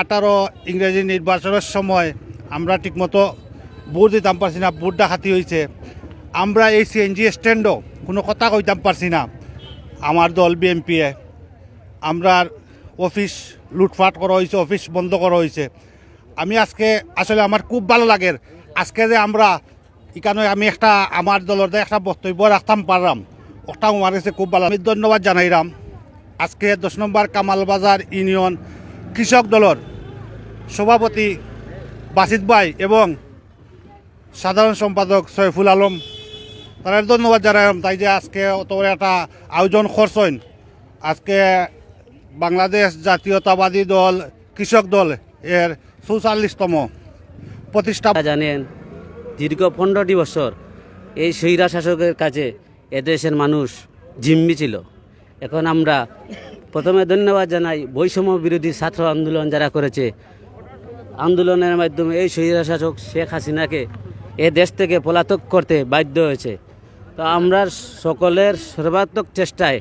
আঠারো ইংরেজি নির্বাচনের সময় আমরা ঠিকমতো ভোট দিতাম পারছি না, ভোট ডাকাতি হয়েছে আমরা এই সিএনজি স্ট্যান্ডও কোনো কথা কইতাম পারছি না। আমার দল বিএমপিএ আমরা অফিস লুটফাট করা হয়েছে অফিস বন্ধ করা হয়েছে আমি আজকে, আসলে আমার খুব ভালো লাগে। আজকে যে আমরা এখানে আমি একটা, আমার দলের একটা বক্তব্য রাখতাম পারলাম। ওটা আমার কাছে খুব ভালো আমি ধন্যবাদ জানাইলাম। আজকে দশ নম্বর কামালবাজার ইউনিয়ন কৃষক দলের সভাপতি বাসিত ভাই এবং সাধারণ সম্পাদক সৈফুল আলম তারা ধন্যবাদ জানাইলাম। তাই যে আজকে অত একটা আয়োজন করছেন, আজকে বাংলাদেশ জাতীয়তাবাদী দল, কৃষক দল এর চৌচল্লিশতম প্রতিষ্ঠা জানেন, দীর্ঘ পনেরোটি বছর এই স্বৈরা শাসকের কাছে এদেশের মানুষ জিম্মি ছিল। এখন আমরা প্রথমে ধন্যবাদ জানাই বৈষম্য বিরোধী ছাত্র আন্দোলন যারা করেছে। আন্দোলনের মাধ্যমে এই স্বৈরা শাসক শেখ হাসিনাকে এ দেশ থেকে পলাতক করতে বাধ্য হয়েছে। তো আমরা সকলের সর্বাত্মক চেষ্টায়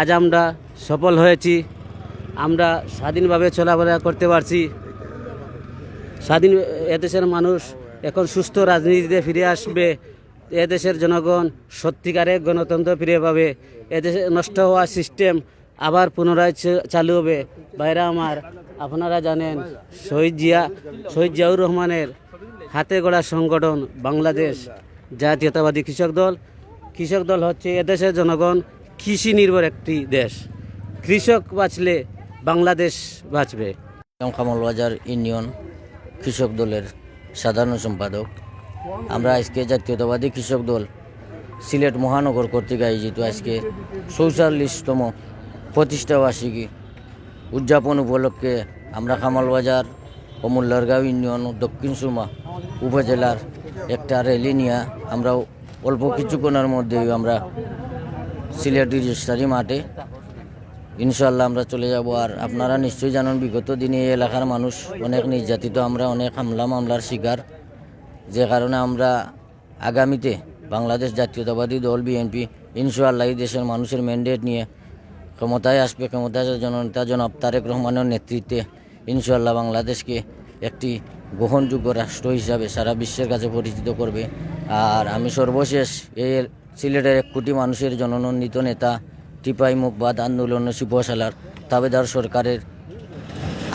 আজ আমরা সফল হয়েছি। আমরা স্বাধীনভাবে চলাফেরা করতে পারছি। স্বাধীন এদেশের মানুষ এখন সুস্থ রাজনীতিতে ফিরে আসবে। এদেশের জনগণ সত্যিকারে গণতন্ত্র ফিরে পাবে। এদেশে নষ্ট হওয়া সিস্টেম আবার পুনরায় চালু হবে। বাইরে আমার, আপনারা জানেন, শহীদ জিয়া, শহীদ জিয়াউর রহমানের হাতে গড়া সংগঠন বাংলাদেশ জাতীয়তাবাদী কৃষক দল। কৃষক দল হচ্ছে এদেশের জনগণ, কৃষি নির্ভর একটি দেশ। কৃষক বাঁচলে বাংলাদেশ বাঁচবে। কামালবাজার ইউনিয়ন কৃষক দলের সাধারণ সম্পাদক। আমরা আজকে জাতীয়তাবাদী কৃষক দল সিলেট মহানগর কর্তৃক আয়োজিত আজকে চৌচল্লিশতম প্রতিষ্ঠাবার্ষিকী উদযাপন উপলক্ষে আমরা কামালবাজার ও মোল্লারগাঁও ইউনিয়ন দক্ষিণ সুরমা উপজেলার একটা র্যালি নিয়ে আমরা অল্প কিছুক্ষণের মধ্যেই আমরা সিলেট রেজিস্ট্রারি মাঠে ইনশাল্লাহ আমরা চলে যাব। আর আপনারা নিশ্চয়ই জানেন, বিগত দিনে এই এলাকার মানুষ অনেক নির্যাতিত। আমরা অনেক হামলা মামলার শিকার। যে কারণে আমরা আগামীতে বাংলাদেশ জাতীয়তাবাদী দল, বিএনপি, ইনশাআল্লাহ এই দেশের মানুষের ম্যান্ডেট নিয়ে ক্ষমতায় আসবে, ক্ষমতায় জননেতা জনাব তারেক রহমানের নেতৃত্বে ইনশাল্লাহ বাংলাদেশকে একটি গ্রহণযোগ্য রাষ্ট্র হিসাবে সারা বিশ্বের কাছে পরিচিত করবে। আর আমি সর্বশেষ এই সিলেটের এক কোটি মানুষের জননন্দিত নেতা টিপাই মুখবাদ আন্দোলন শিবশালার তাবেদার সরকারের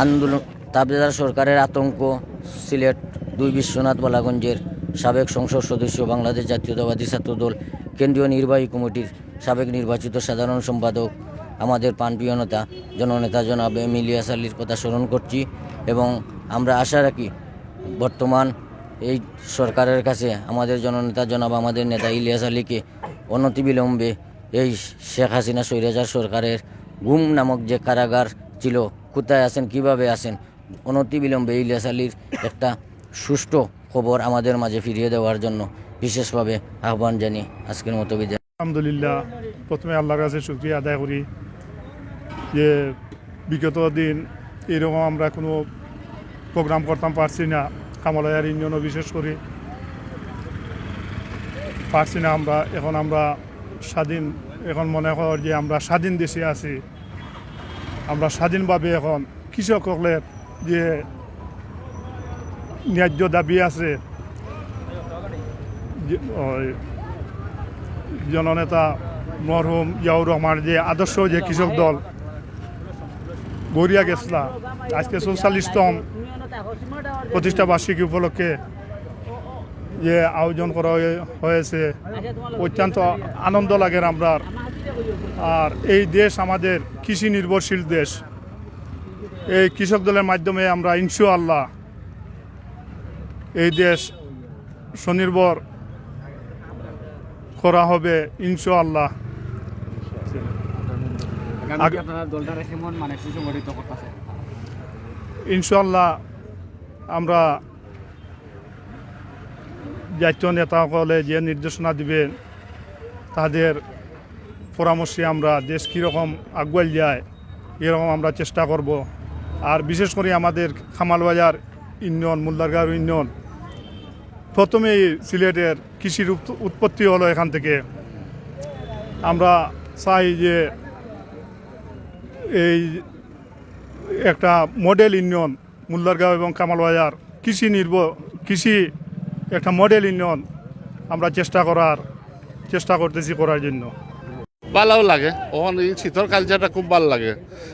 আন্দোলন, তাবেদার সরকারের আতঙ্ক সিলেট দুই বিশ্বনাথ বালাগঞ্জের সাবেক সংসদ সদস্য বাংলাদেশ জাতীয়তাবাদী ছাত্রদল কেন্দ্রীয় নির্বাহী কমিটির সাবেক নির্বাচিত সাধারণ সম্পাদক আমাদের প্রাণপ্রিয় নেতা, জননেতা জনাব এম ইলিয়াস আলীর কথা স্মরণ করছি এবং আমরা আশা রাখি বর্তমান এই সরকারের কাছে আমাদের জননেতা জনাব আমাদের নেতা ইলিয়াস আলীকে অনতিবিলম্বে এই শেখ হাসিনা স্বৈরাচার সরকারের গুম নামক যে কারাগার ছিল, কোথায় আছেন, কীভাবে আছেন, অনতিবিলম্বে ইলিয়াস আলীর একটা সুষ্ঠু খবর আমাদের মাঝে ফিরিয়ে দেওয়ার জন্য বিশেষভাবে আহ্বান জানিয়ে আজকের মতো বিদায়। আলহামদুলিল্লাহ, প্রথমে আল্লাহর কাছে শুক্রিয়া আদায় করি। যে বিগত দিন এরকম আমরা কোনো প্রোগ্রাম করতাম, পারছি না। কামালয়ার ইউনিয়নও বিশেষ করে। পারছি না আমরা। এখন আমরা স্বাধীন, এখন মনে কর যে আমরা স্বাধীন দেশে আছি। আমরা স্বাধীনভাবে এখন কৃষকদের যে ন্যায্য দাবি আছে জননেতা মরহুম ইয়াউর রহমান যে আদর্শ যে কৃষক দল গড়িয়া গেছলা। আজকে চৌচল্লিশতম প্রতিষ্ঠা বার্ষিকী উপলক্ষে যে আয়োজন করা হয়ে- হয়েছে। অত্যন্ত আনন্দ লাগে আমরা আর এই দেশ আমাদের কৃষি নির্ভরশীল দেশ। এই কৃষক দলের মাধ্যমে আমরা ইনশাআল্লাহ এই দেশ স্বনির্ভর করা হবে ইনশাআল্লাহ। ইনশাল্লাহ আমরা জাতীয় নেতাসকলে যে নির্দেশনা দিবেন তাদের পরামর্শে আমরা দেশ কীরকম আগুয়াল যায় এরকম আমরা চেষ্টা করব। আর বিশেষ করে আমাদের খামালবাজার ইউনিয়ন মোল্লারগাঁও ইউনিয়ন প্রথমেই সিলেটের কৃষির উৎপত্তি হলো এখান থেকে। আমরা চাই যে এই একটা মডেল ইউনিয়ন মুল্লারগাঁও এবং কামালবাজার কৃষি নির্ভর, কৃষি একটা মডেল ইউনিয়ন আমরা চেষ্টা করার, চেষ্টা করতেছি করার জন্য। ভালো লাগে। ওখান এই শীতর কালচারটা খুব ভালো লাগে।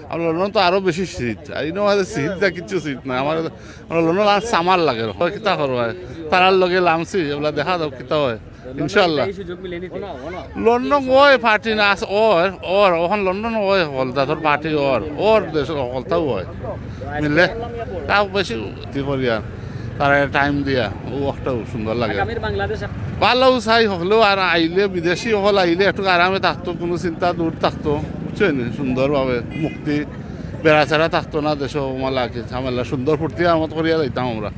আর লন্ডন তো আরও বেশি শীত। আর ইনো আমাদের শীত না কিচ্ছু শীত না আমার আমার লন্ডন আর সামার লাগে। কিতা হয়? তারার লগে লামছি, এগুলা দেখা দাও কিতা হয়। ইনশাল্লাহ। লন্ডন ওই পার্টি না আছে ওর ওর ওখান লন্ডন ওই হল তাদের পার্টি ওর ওর দেশ হলতাও হয় মিললে তাও বেশি করি আর তারা টাইম দিয়া ও ওটাও সুন্দর লাগে। ভালো চাই হলেও আর আইলে বিদেশি হল আইলে একটু আরামে থাকতো কোনো চিন্তা দূর থাকতো বুঝছেন সুন্দরভাবে মুক্তি বেড়াচেরা থাকতো না দেশ মালা কি ঝামেলা সুন্দর ফুর্তি আমার করিয়া যাইতাম আমরা।